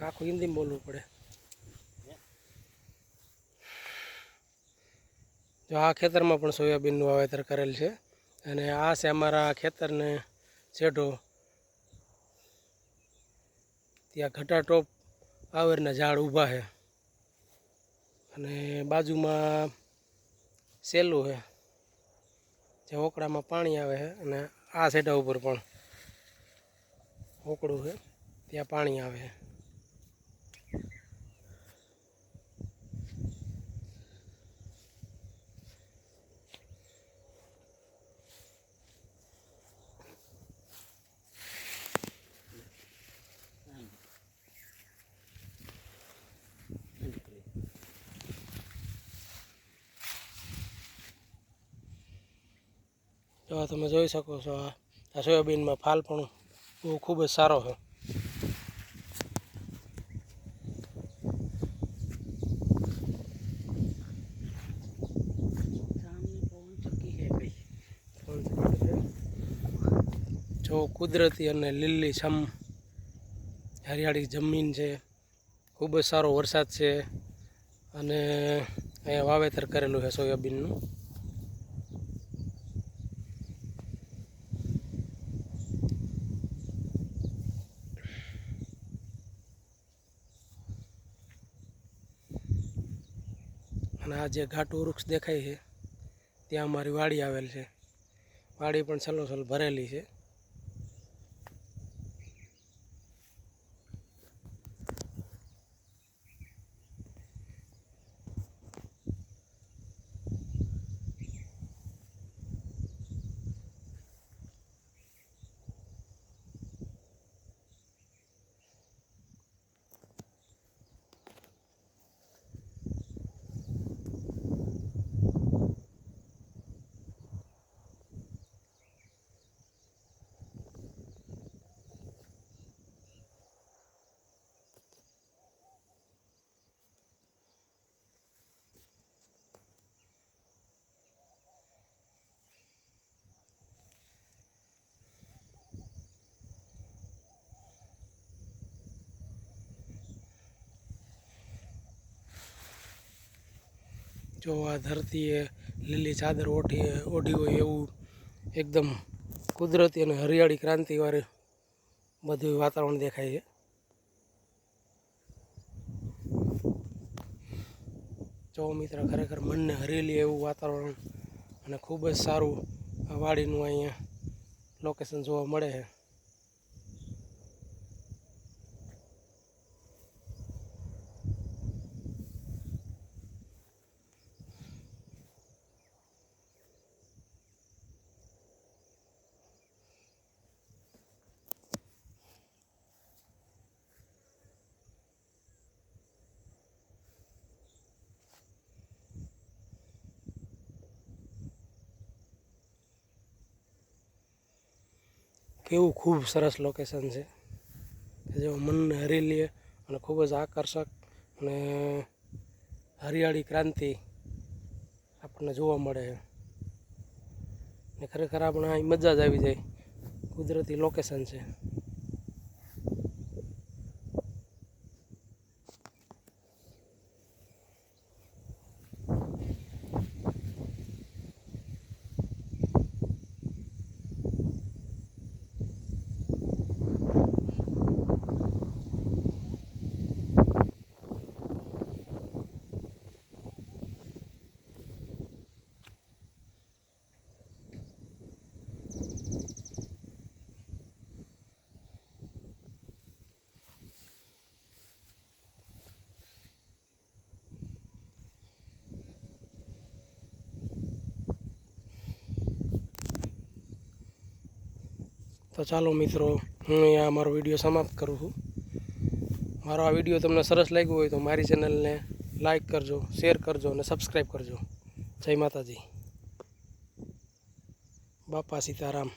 આખું હિન્દીમાં બોલવું પડે? જો આ ખેતરમાં પણ સોયાબીનનું વાવેતર કરેલ છે અને આ છે અમારા ખેતરને છેડો ત્યાં ઘટાટોપ આવેરના ઝાડ ઊભા છે. અને બાજુમાં સેલું છે જે ઓકડામાં પાણી આવે છે અને આ સેટા ઉપર પણ ઓકડું છે ત્યાં પાણી આવે છે જો તમે જોઈ શકો છો આ સોયાબીનમાં ફાલ પણ બહુ ખૂબ જ સારો છે. જો કુદરતી અને લીલી છમ હરિયાળી જમીન છે, ખૂબ જ સારો વરસાદ છે અને અહીંયા વાવેતર કરેલું છે સોયાબીનનું. અને આ જે ઘાટું વૃક્ષ દેખાય છે, ત્યાં અમારી વાડી આવેલ છે. વાડી પણ છલોછલ ભરેલી છે. જો આ ધરતીએ લીલી ચાદર ઓઢી ઓઢી હોય એવું એકદમ કુદરતી અને હરિયાળી ક્રાંતિવાળી બધું વાતાવરણ દેખાય છે. જો ખરેખર મનને હરેલી એવું વાતાવરણ અને ખૂબ જ સારું વાડીનું અહીંયા લોકેશન જોવા મળે છે. કેવું ખૂબ સરસ લોકેશન છે. જેઓ મનને હરી લે અને ખૂબ જ આકર્ષક અને હરિયાળી ક્રાંતિ આપણને જોવા મળે છે ને ખરેખર આપણે અહીં મજા જ આવી જાય. કુદરતી લોકેશન છે. તો ચાલો મિત્રો, હું અહીંયા મારો વીડિયો સમાપ્ત કરું છું. મારો આ વીડિયો તમને સરસ લાગ્યો હોય તો મારી ચેનલને લાઈક કરજો, શેર કરજો અને સબસ્ક્રાઈબ કરજો. જય માતાજી. બાપા સીતારામ.